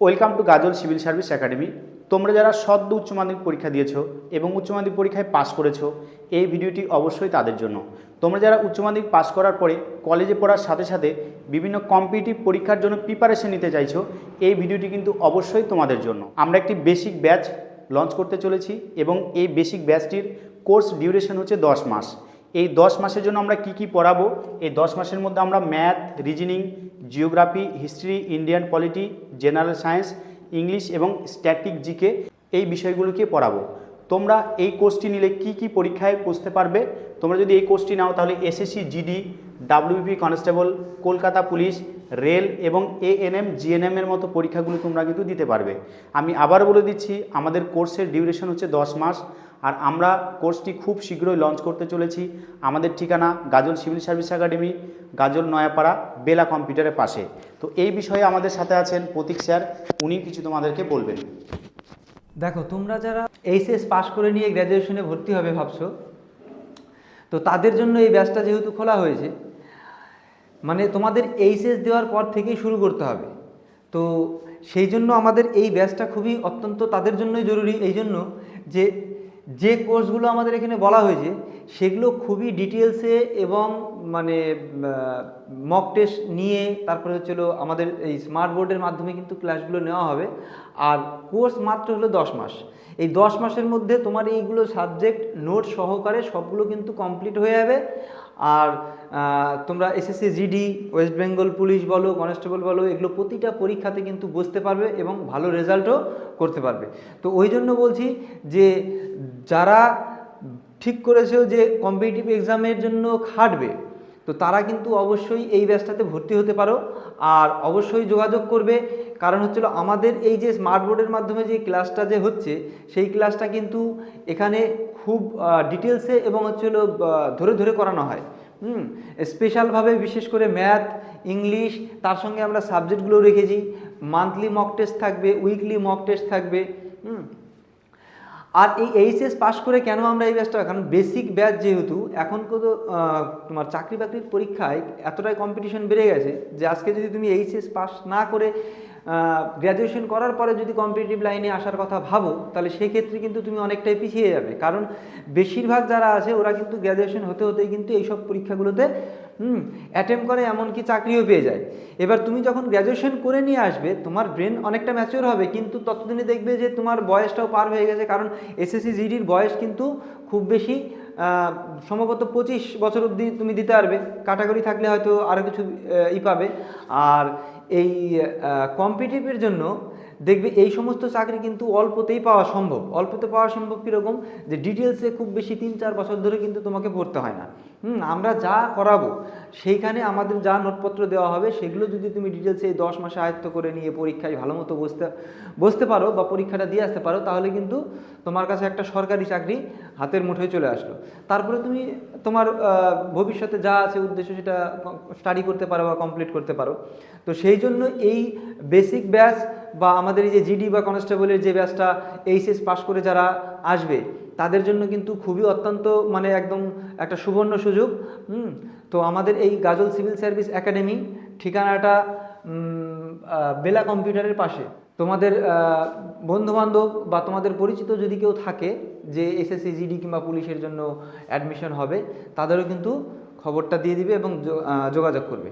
Welcome to Ghazal civil service academy. তোমরা যারা সদ্য উচ্চ মাধ্যমিক পরীক্ষা দিয়েছ এবং উচ্চ মাধ্যমিক পরীক্ষায় পাশ করেছ, এই ভিডিওটি অবশ্যই তাদের জন্য। তোমরা যারা উচ্চ মাধ্যমিক পাশ করার পরে কলেজে পড়ার সাথে সাথে বিভিন্ন কম্পিটিটিভ পরীক্ষার জন্য প্রিপারেশন নিতে চাইছো, এই ভিডিওটি কিন্তু অবশ্যই তোমাদের জন্য। আমরা একটি বেসিক ব্যাচ লঞ্চ করতে চলেছি এবং এই বেসিক ব্যাচটির কোর্স ডিউরেশন হচ্ছে দশ মাস। এই দশ মাসের জন্য আমরা কি কি পড়াবো? এই দশ মাসের মধ্যে আমরা math reasoning geography, history, Indian polity, general science, English এবং স্ট্যাটিক জিকে এই বিষয়গুলোকে পড়াবো। তোমরা এই কোর্সটি নিলে কি কি পরীক্ষায় বসতে পারবে? তোমরা যদি এই কোর্সটি নাও, তাহলে SSC, GD WP constable, Kolkata police, rail এবং এএনএম, জিএনএম এর মতো পরীক্ষাগুলো তোমরা কিন্তু দিতে পারবে। আমি আবার বলে দিচ্ছি, আমাদের কোর্সের ডিউরেশন হচ্ছে দশ মাস। আর আমরা কোর্সটি খুব শীঘ্রই লঞ্চ করতে চলেছি। আমাদের ঠিকানা গাজল সিভিল সার্ভিস একাডেমি, গাজল নয়াপাড়া, বেলা কম্পিউটারের পাশে। তো এই বিষয়ে আমাদের সাথে আছেন প্রতীক স্যার, উনি কিছু তোমাদেরকে বলবেন। দেখো, তোমরা যারা এইচএস পাশ করে নিয়ে গ্র্যাজুয়েশনে ভর্তি হবে ভাবছ, তো তাদের জন্য এই ব্যাচটা যেহেতু খোলা হয়েছে মানে তোমাদের এইচএস দেওয়ার পর থেকেই শুরু করতে হবে। তো সেই জন্য আমাদের এই ব্যাচটা খুবই অত্যন্ত তাদের জন্যই জরুরি, এই জন্য যে যে কোর্সগুলো আমাদের এখানে বলা হয়েছে, সেগুলো খুবই ডিটেলসে এবং মানে মক টেস্ট নিয়ে তারপরে হচ্ছিল আমাদের এই স্মার্ট বোর্ডের মাধ্যমে কিন্তু ক্লাসগুলো নেওয়া হবে। আর কোর্স মাত্র হলো দশ মাস। এই দশ মাসের মধ্যে তোমার এইগুলো সাবজেক্ট নোট সহকারে সবগুলো কিন্তু কমপ্লিট হয়ে যাবে। আর তোমরা SSC GD West Bengal police বলো কনস্টেবল বলো, এগুলো প্রতিটা পরীক্ষাতে কিন্তু বসতে পারবে এবং ভালো রেজাল্টও করতে পারবে। তো ওই জন্য বলছি যে, যারা ঠিক করেছ যে কম্পিটিটিভ এক্সামের জন্য খাটবে তো তারা কিন্তু অবশ্যই এই ব্যাচটাতে ভর্তি হতে পারো। আর অবশ্যই যোগাযোগ করবে। কারণ হচ্ছিল আমাদের এই যে স্মার্ট বোর্ডের মাধ্যমে যে ক্লাসটা যে হচ্ছে, সেই ক্লাসটা কিন্তু এখানে খুব ডিটেলসে এবং হচ্ছিল ধরে ধরে করানো হয়। হুম? স্পেশালভাবে বিশেষ করে ম্যাথ ইংলিশ তার সঙ্গে আমরা সাবজেক্টগুলো রেখেছি। মান্থলি মক টেস্ট থাকবে উইকলি মক টেস্ট থাকবে। হুম? আর এই এইচএস পাশ করে কেন আমরা এই ব্যাচটা, কারণ বেসিক ব্যাচ যেহেতু, এখন তো তোমার চাকরি বাকরির পরীক্ষায় এতটাই কম্পিটিশন বেড়ে গেছে যে আজকে যদি তুমি এইচএস পাস না করে গ্র্যাজুয়েশন করার পরে যদি কম্পিটিটিভ লাইনে আসার কথা ভাবো, তাহলে সেক্ষেত্রে কিন্তু তুমি অনেকটাই পিছিয়ে যাবে। কারণ বেশিরভাগ যারা আছে, ওরা কিন্তু গ্র্যাজুয়েশন হতে হতেই কিন্তু এইসব পরীক্ষাগুলোতে হুম অ্যাটেম্প করে এমনকি চাকরিও পেয়ে যায়। এবার তুমি যখন গ্র্যাজুয়েশন করে নিয়ে আসবে, তোমার ব্রেন অনেকটা ম্যাচিওর হবে, কিন্তু ততদিনে দেখবে যে তোমার বয়সটাও পার হয়ে গেছে, কারণ এসএসসি জিডির বয়স কিন্তু খুব বেশি সম্ভবত পঁচিশ বছর অবধি তুমি দিতে পারবে। কাটাগরি থাকলে হয়তো আরও কিছু ই পাবে। আর এই কম্পিটিভের জন্য দেখবে এই সমস্ত চাকরি কিন্তু অল্পতেই পাওয়া সম্ভব। অল্পতে পাওয়া সম্ভব কীরকম? যে ডিটেলসে খুব বেশি তিন চার বছর ধরে কিন্তু তোমাকে পড়তে হয় না। হুম, আমরা যা করাবো, সেইখানে আমাদের যা নোটপত্র দেওয়া হবে, সেগুলো যদি তুমি ডিটেলসে এই দশ মাসে আয়ত্ত করে নিয়ে পরীক্ষায় ভালো মতো বসতে বসতে পারো বা পরীক্ষাটা দিয়ে আসতে পারো, তাহলে কিন্তু তোমার কাছে একটা সরকারি চাকরি হাতের মুঠোয় চলে আসলো। তারপরে তুমি তোমার ভবিষ্যতে যা আছে উদ্দেশ্য সেটা স্টাডি করতে পারো বা কমপ্লিট করতে পারো। তো সেই জন্য এই বেসিক ব্যাচ বা আমাদের এই যে জিডি বা কনস্টেবলের যে ব্যাচটা এইচএস পাশ করে যারা আসবে, তাদের জন্য কিন্তু খুবই অত্যন্ত মানে একদম একটা সুবর্ণ সুযোগ। হুম, তো আমাদের এই গাজল সিভিল সার্ভিস একাডেমি ঠিকানাটা বেলা কম্পিউটারের পাশে। তোমাদের বন্ধুবান্ধব বা তোমাদের পরিচিত যদি কেউ থাকে যে এসএসসি, জিডি কিংবা পুলিশের জন্য অ্যাডমিশন হবে, তাদেরও কিন্তু খবরটা দিয়ে দিবে এবং যোগাযোগ করবে।